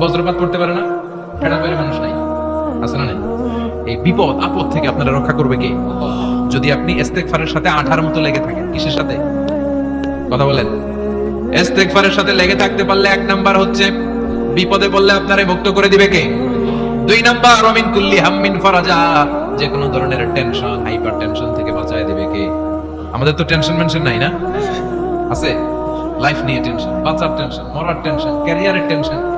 বজ্রপাত পড়তে পারে না? ফেরা বাইরে মানুষ নাই। আছে না নাই? এই বিপদ, আপদ থেকে আপনারা রক্ষা করবে কে? যদি আপনি ইস্তেগফারের সাথে আঠার মতো লেগে থাকেন, কিসের সাথে? কথা বলেন। ইস্তেগফারের সাথে লেগে থাকতে পারলে এক নাম্বার হচ্ছে, বিপদে পড়লে আপনারে মুক্ত করে দিবে কে? দুই নাম্বার রমিন কুল্লি হাম্মিন ফারাজা। যে কোনো ধরনের টেনশন, হাইপার টেনশন থেকে বাঁচায় দিবে কে? আমাদের তো টেনশন মেনশন নাই না? আছে? লাইফ নিয়ে টেনশন বাচ্চার টেনশন, মরার টেনশন, ক্যারিয়ারের টেনশন।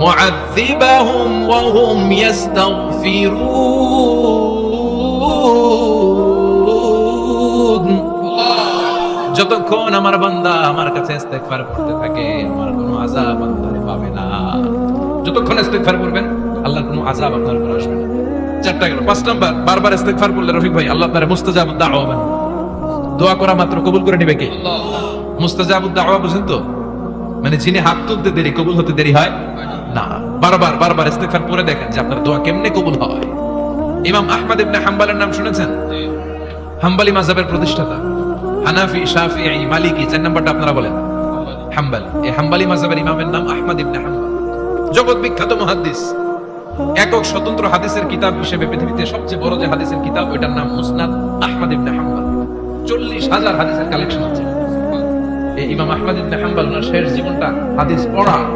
মুআযিবাহুম ওয়া হুম ইস্তাগফিরুন যতক্ষণ আমার বান্দা আমার কাছে ইস্তেগফার করতে থাকে আমার কোনো আযাব বান্দারে পাবে না। যতক্ষণ ইস্তেগফার করবেন আল্লাহর কোনো আযাব আপনার উপর আসবে না। চারটা গেল পাঁচ নাম্বার বারবার ইস্তেগফার করলে রফিক ভাই আল্লাহ তাআলা মুস্তাজাব দাওয়া দোয়া করা মাত্র কবুল করে নেবে কে? মুস্তাজাব দাওয়া বুঝেন তো? মানে যিনি হাত তুলতে দেরি কবুল হতে দেরি হয় বারবার বারবার ইস্তেগফার পড়ে দেখেন যে আপনার দোয়া কেমনে কবুল হয়। ইমাম আহমদ ইবনে হাম্বলের নাম শুনেছেন? হাম্বলি মাযহাবের প্রতিষ্ঠাতা। হানাফি শাফিঈ মালিকি চার নাম্বারটা আপনারা বলেন। হাম্বল। এই হাম্বলি মাযহাবের ইমামের নাম আহমদ ইবনে হাম্বল। জগৎ বিখ্যাত মুহাদ্দিস। একক স্বতন্ত্র হাদিসের কিতাব হিসেবে পৃথিবীতে সবচেয়ে বড় যে হাদিসের কিতাব ওইটার নাম মুসনাদ আহমদ ইবনে হাম্বল। চল্লিশ হাজার হাদিসের কালেকশন আছে। এই ইমাম আহমদ ইবনে হাম্বল ওনার শেষ জীবনটা হাদিস পড়া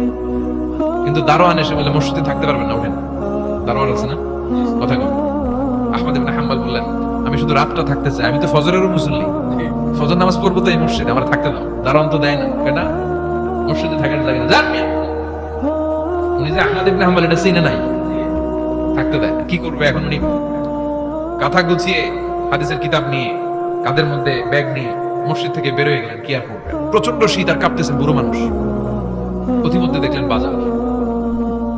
কিন্তু দারোয়ান এসে বলে, মসজিদে থাকতে পারবেন না, ওঠেন। দারোয়ান আছে না, কথা কম আহমদ ইবনে হাম্বল বললেন, আমি শুধু রাতটা থাকতে চাই, আমি তো ফজরেরও মুসল্লি। ফজর নামাজ পড়ব তো এই মসজিদে, আমার থাকতে দাও। দারোয়ান তো দেয় না কেনা মসজিদে থাকার জায়গা না উনি যে আহমদ ইবনে হাম্বল, এটা চিনে নাই। থাকতে দেয়, কি করবে এখন উনি? কাঁথা গুছিয়ে হাদিসের কিতাব নিয়ে কাদের মধ্যে ব্যাগ নিয়ে মসজিদ থেকে বের হয়ে গেলেন, কি আর করবেন প্রচণ্ড শীত আর কাঁপতেছেন বুড়ো মানুষ। প্রতিমধ্যে দেখলেন বাজার।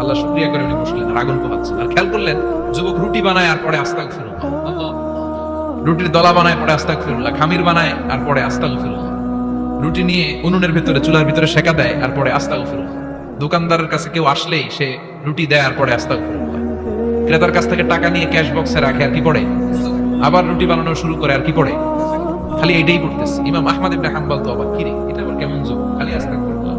আল্লাহ শুকরিয়া করে উনি বসলেন, আর আগুন পোহাচ্ছেন। আর খেয়াল করলেন, যুবক রুটি বানায় আর পরে আস্তাক ফিরুল্লাহ রুটির দলা বানায়, পরে আস্তাক ফিরুল্লাহ খামির বানায়, আর পরে আস্তাক ফিরুল্লাহ রুটি নিয়ে উনুনের ভিতরে, চুলার ভিতরে শেখা দেয়, আর পরে আস্তাক ফিরুল্লাহ দোকানদারের কাছে কেউ আসলেই সে রুটি দেয়, আর পরে আস্তাক ফিরুল্লাহ ক্রেতার কাছ থেকে টাকা নিয়ে ক্যাশ বক্সে রাখে, আর কি পড়ে? আবার রুটি বানানো শুরু করে, আর কি পড়ে? খালি এটাই পড়তেছে। ইমাম আহমদ ইবনে হাম্বল তো আবার কিরে, এটা আবার কেমন যুবক? খালি আস্তাক ফিরুল্লাহ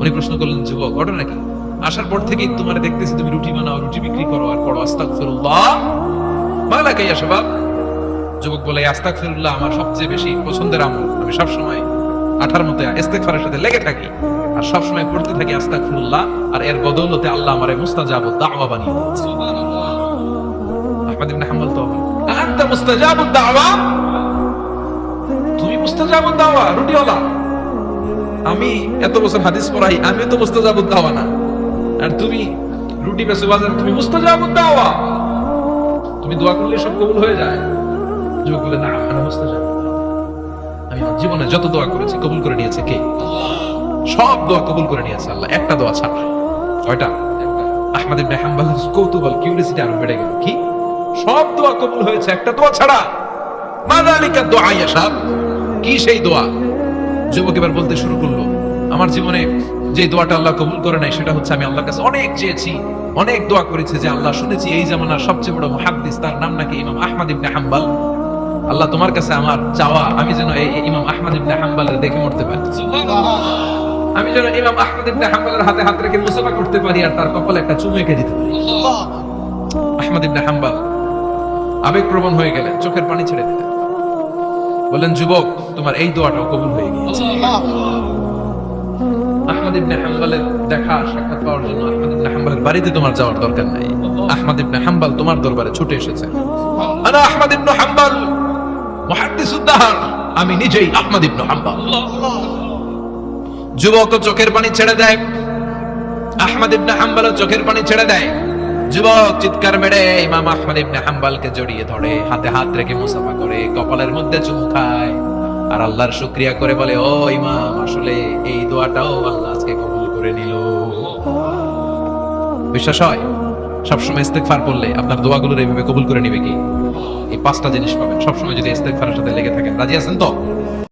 উনি প্রশ্ন করলেন, যুবক ঘটনা কি আসার পর থেকেই তোমার দেখতেছি তুমি রুটি বানাও, রুটি বিক্রি করো আর পড়ো আস্তাগফিরুল্লাহ। মালাকা ইয়া শাবাব যুবক বলে, আস্তাগফিরুল্লাহ আমার সবচেয়ে বেশি পছন্দের আমল। আমি সব সময় আঠার মতো ইস্তেগফারের সাথে লেগে থাকি আর সব সময় পড়তে থাকি আস্তাগফিরুল্লাহ আর এর বদৌলতে আল্লাহ আমারে মুস্তাজাব দাওয়া বানিয়ে দিয়েছে আহমদ ইবনে হাম্বল তো, আনতা মুস্তাজাব দাওয়া? তুমি মুস্তাজাব দাওয়া, রুটিওয়ালা? আমি এত বছর হাদিস পড়াই আমি তো মুস্তাজাবুদ দাওয়া না। আর তুমি রুটি বাজার, তুমি মুস্তাজাবুদ দাওয়া। তুমি দোয়া করলে সব কবুল হয়ে যায়। যুবক আমি আমার জীবনে যত দোয়া করেছি, কবুল করে নিয়েছে কে? সব দোয়া কবুল করে নিয়েছে আল্লাহ, একটা দোয়া ছাড়া। কয়টা? আহমদ ইবনে হাম্বল কৌতূহল কিউরিয়াসিটি আরও বেড়ে গেল। কি? সব দোয়া কবুল হয়েছে, একটা দোয়া ছাড়া। মাদালিকা দোয়া ইয়াসাব কি সেই দোয়া? যুবক এবার বলতে শুরু করল, আমার জীবনে যে দোয়াটা আল্লাহ কবুল করে নাই সেটা হচ্ছে আমি আল্লাহর কাছে অনেক চেয়েছি অনেক দোয়া করেছে যে আল্লাহ শুনেছি এই জামানার সবচেয়ে বড় মুহাদ্দিস তার নাম নাকি ইমাম আহমদ ইবনে হাম্বল। আল্লাহ তোমার কাছে আমার চাওয়া আমি যেন এই ইমাম আহমদ ইবনে হাম্বলের দেখে মরতে পারি। আমি যেন ইমাম আহমদ ইবনে হাম্বলের হাতে হাত রেখে মুসাফা করতে পারি আর তার কপালে একটা চুমু এঁকে দিতে পারি। আহমদ ইবনে হাম্বল আবেগপ্রবণ হয়ে গেলেন চোখের পানি ছেড়ে দিলেন। বললেন যুবক তোমার এই দোয়াটাও কবুল হয়ে গিয়েছে। আহমদ ইবনে হাম্বলের দেখা, সাক্ষাৎ পাওয়ার জন্য আহমদ ইবনে হাম্বলের বাড়িতে তোমার যাওয়ার দরকার নাই। আহমদ ইবনে হাম্বল তোমার দরবারে ছুটে এসেছে। আনা আহমদ ইবনে হাম্বল আমি নিজেই আহমদ ইবনে হাম্বল। যুবক চোখের পানি ছেড়ে দেয়। আহমদ ইবনে চোখের পানি ছেড়ে দেয়। যুবক চিৎকার মেরে ইমাম আহমদ ইবনে হাম্বলকে জড়িয়ে ধরে, হাতে হাত রেখে মুসাফা করে, কপালের মধ্যে চুমু খায়। আর আল্লাহর শুকরিয়া করে বলে, ও ইমাম, আসলে এই দোয়াটাও আল্লাহ আজকে কবুল করে নিল। বিশ্বাস হয়, সবসময় ইস্তেগফার করলে আপনার দোয়াগুলোর এইভাবে কবুল করে নিবে কি? এই পাঁচটা জিনিস পাবেন। সবসময় যদি ইস্তেগফারের সাথে লেগে থাকেন। রাজি আছেন তো?